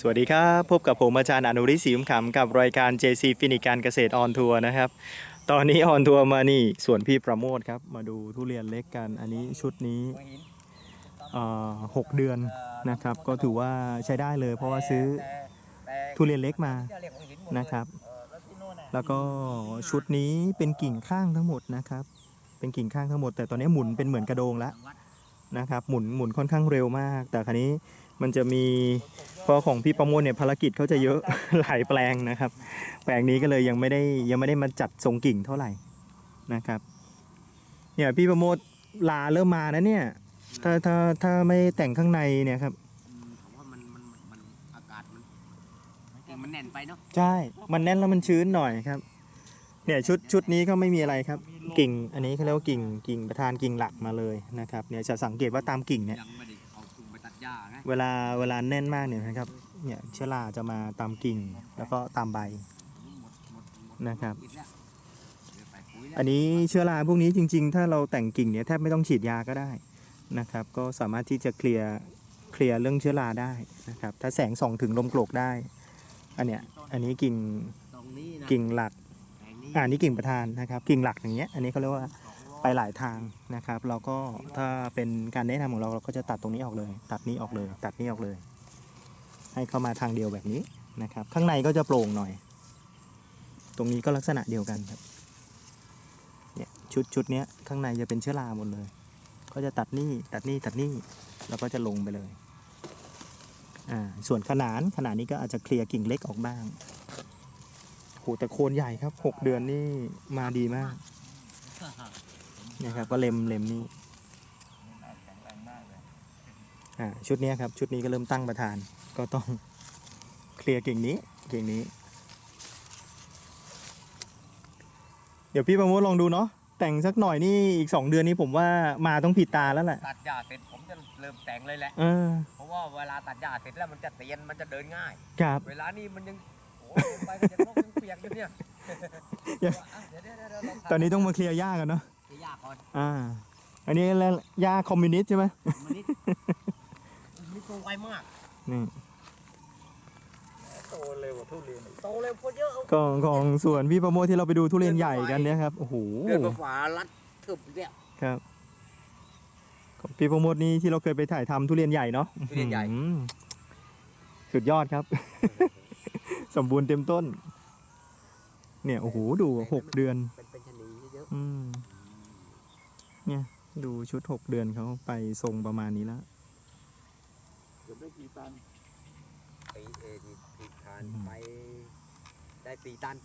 สวัสดีครับ พบกับผมอาจารย์อนุริศรีคุ้มขำกับรายการ JC ฟินิการเกษตรออนทัวร์นะครับ ตอนนี้ออนทัวร์มานี่สวนพี่ประโมทครับ มาดูทุเรียนเล็กกัน อันนี้ชุดนี้หกเดือนนะครับ ก็ถือว่าใช้ได้เลย เพราะว่าซื้อทุเรียนเล็กมานะครับ แล้วก็ชุดนี้เป็นกิ่งข้างทั้งหมดนะครับ เป็นกิ่งข้างทั้งหมด แต่ตอนนี้หมุนเป็นเหมือนกระโดงแล้ว นะครับหมุนหมุนค่อนข้างเร็วมาก แต่คราวนี้มันจะมีเพอของพี่ประโมทเนี่ยภารกิจเขาจะเยอะหลายแปลงนะครับ แปลงนี้ก็เลยยังไม่ได้ยังไม่ได้มาจัดทรงกิ่งเท่าไหร่นะครับเนี่ยพี่ประโมทลาเริ่มมานะเนี่ย ถ้าถ้าถ้าไม่แต่งข้างในเนี่ยครับอืมผมว่ามันมันมันอากาศมันกิ่งมันแน่นไปเนาะใช่ มันแน่นแล้วมันชื้นหน่อยครับ เนี่ยชุดชุดนี้ก็ไม่มีอะไรครับ กิ่งอันนี้เขาเรียกว่ากิ่งกิ่งประธานกิ่งหลักมาเลยนะครับเนี่ยจะสังเกตว่าตามกิ่งเนี่ยยังไม่ได้เอาถุงไปตัดหญ้าไงเวลาเวลาแน่นมากเนี่ยนะครับเนี่ยเชื้อราจะมาตามกิ่งแล้วก็ตามใบหมดหมดหมดนะครับกิแล้วเดี๋ยวใส่ปุ๋ยแล้วอันนี้เชื้อราพวกนี้จริง ๆ ถ้าเราแต่งกิ่งเนี่ยแทบไม่ต้องฉีดยาก็ได้นะครับ ก็สามารถที่จะเคลียร์เคลียร์เรื่องเชื้อราได้นะครับ ถ้าแสงส่องถึงลมโกรกได้ อันเนี้ยอันนี้กิ่งตรงนี้นะกิ่งหลักแปลงนี้ อ่านี่กิ่งประธานนะครับ กิ่งหลักอย่างเงี้ยอันนี้เขาเรียกว่าไปหลายทางนะครับ เราก็ถ้าเป็นการแนะนำของเราเราก็จะตัดตรงนี้ออกเลย ตัดนี้ออกเลย ตัดนี้ออกเลย ให้เข้ามาทางเดียวแบบนี้นะครับ ข้างในก็จะโปร่งหน่อย ตรงนี้ก็ลักษณะเดียวกันครับเนี่ยชุดชุดเนี้ยข้างในจะเป็นเชื้อราหมดเลย ก็จะตัดนี่ตัดนี่ตัดนี่แล้วก็จะลงไปเลยอ่าส่วนขนานขนานนี้ก็อาจจะเคลียร์กิ่งเล็กออกบ้าง โหแต่โคนใหญ่ครับหกเดือนนี่มาดีมากนะครับก็เล็มเล็มนี่อ่าชุดเนี้ยครับ ชุดนี้ก็เริ่มตั้งประธาน ก็ต้องเคลียร์กิ่งนี้กิ่งนี้ เดี๋ยวพี่ประโมทลองดูเนาะแต่งสักหน่อยนี่อีกสองเดือนนี้ผมว่ามาต้องผิดตาแล้วแหละตัดหญ้าเสร็จผมจะเริ่มแต่งเลยแหละเออเพราะว่าเวลาตัดหญ้าเสร็จแล้วมันจะเตียนมันจะเดินง่าย ครับ เวลานี้มันยังโอ้ยไปก็จะลกยังเปียกอยู่เนี่ยยังอะ เดี๋ยวเดี๋ยวเดี๋ยวเราทำตอนนี้ต้องมาเคลียร์หญ้ากันเนาะเคลียร์หญ้าก่อนอ่า อันนี้แล้วหญ้าคอมมิวนิสต์ใช่ไหมมันนี่นี่โตไวมาก นี่โตเร็วกว่าทุเรียนโตเร็วกว่าเยอะของของสวนพี่ประโมทที่เราไปดูทุเรียนใหญ่กันเนี่ยครับโอ้โหเดือนกว่าฝารัดทึบเนี่ยครับของพี่ประโมทนี่ที่เราเคยไปถ่ายทำทุเรียนใหญ่เนาะทุเรียนใหญ่ อืมสุดยอดครับ สมบูรณ์เต็มต้น เนี่ยโอ้โหดูหกเดือน เป็นเป็นชะนีเยอะอืม เนี่ย ดูชุดหกเดือนเขาไปทรงประมาณนี้แล้ว เกือบได้กี่ตัน ปีเอที่ที่ทานอืมไปได้สี่ตัน